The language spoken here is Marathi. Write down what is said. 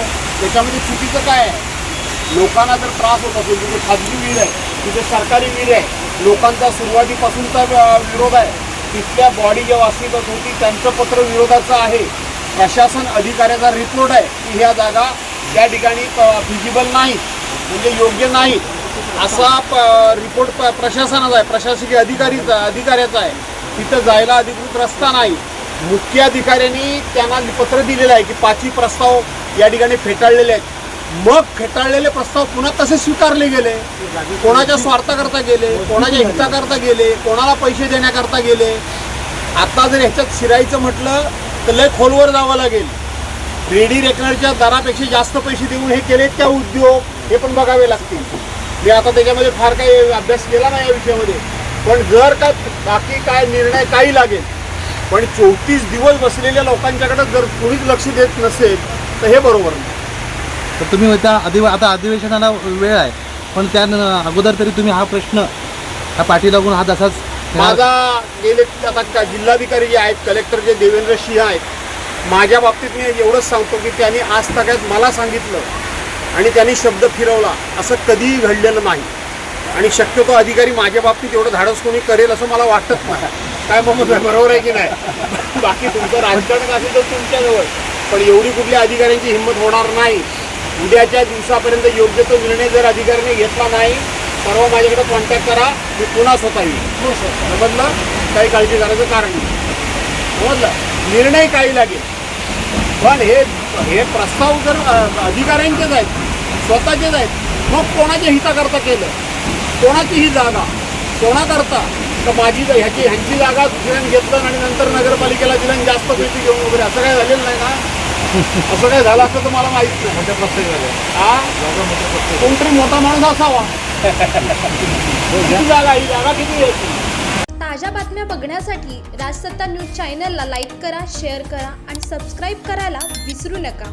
त्याच्यामध्ये चुकीचं काय आहे? लोकांना जर त्रास होत असेल तिथे खाजगी विहीर आहे तिथे सरकारी विहीर आहे लोकांचा सुरुवातीपासूनचा विरोध आहे तिथल्या बॉडी जेव्हा वास्तविकत होती त्यांचं पत्र विरोधाचं आहे. प्रशासन अधिकाऱ्याचा रिपोर्ट आहे की ह्या जागा त्या ठिकाणी फिजिबल नाही म्हणजे योग्य नाही असा प- रिपोर्ट प- प्रशासनाचा आहे. प्रशासकीय अधिकारीचा अधिकाऱ्याचा आहे. तिथं जायला अधिकृत रस्ता नाही. मुख्य अधिकाऱ्यांनी त्यांना पत्र दिलेलं आहे की पाचही प्रस्ताव या ठिकाणी फेटाळलेले आहेत. मग फेटाळलेले प्रस्ताव पुन्हा तसे स्वीकारले गेले. कोणाच्या स्वार्थाकरता गेले कोणाच्या हिताकरता गेले कोणाला पैसे देण्याकरता गेले. आता जर ह्याच्यात शिरायचं म्हटलं तर लय खोलवर जावं लागेल. रेडी रेकनरच्या दरापेक्षा जास्त पैसे देऊन हे केले त्या उद्योग हे पण बघावे लागतील. मी आता त्याच्यामध्ये फार काही अभ्यास केला नाही या विषयामध्ये. पण जर का बाकी काय निर्णय काही लागेल पण चौतीस दिवस बसलेल्या लोकांच्याकडे जर कोणीच लक्ष देत नसेल तर हे बरोबर नाही. तर तुम्ही त्या अधि आता अधिवेशनाला वेळ आहे. पण त्या अगोदर तरी तुम्ही हा प्रश्न हा पाठी लागून हा तसाच माझा गेले आता जिल्हाधिकारी जे आहेत कलेक्टर जे देवेंद्र सिंह आहेत माझ्या बाबतीत मी एवढंच सांगतो की त्यांनी आज तक्यात मला सांगितलं आणि त्यांनी शब्द फिरवला असं कधीही घडलेलं नाही. आणि शक्यतो अधिकारी माझ्या बाबतीत एवढं धाडस कोणी करेल असं मला वाटत नाही. काय मग बरोबर आहे की नाही? बाकी तुमचं राजकारण असेल तर तुमच्याजवळ. पण एवढी कुठल्या अधिकाऱ्यांची हिंमत होणार नाही. उद्याच्या दिवसापर्यंत योग्य तो निर्णय जर अधिकाऱ्याने घेतला नाही परवा माझ्याकडे कॉन्टॅक्ट करा मी पुन्हा स्वतः येईल समजलं? काही काळजी करायचं कारण नाही. समजलं? निर्णय काही लागेल. पण हे हे प्रस्ताव जर अधिकाऱ्यांचेच आहेत स्वतःचेच आहेत मग कोणाच्या हिताकरता केलं? कोणाची ही जागा कोणाकरता? तर माझी ह्याची ह्यांची जागा दुसऱ्याने घेतलं आणि नंतर नगरपालिकेला दिलं आणि जास्त पैसे घेऊन वगैरे असं काय झालेलं नाही ना? असं काय झालं असतं तर मला माहीत नाही. हा कोणतरी मोठा माणूस असावा. किती जागा ही जागा किती यायची ताज्या बातम्या बघण्यासाठी राजसत्ता न्यूज चॅनलला लाईक करा शेअर करा आणि सबस्क्राईब करायला विसरू नका.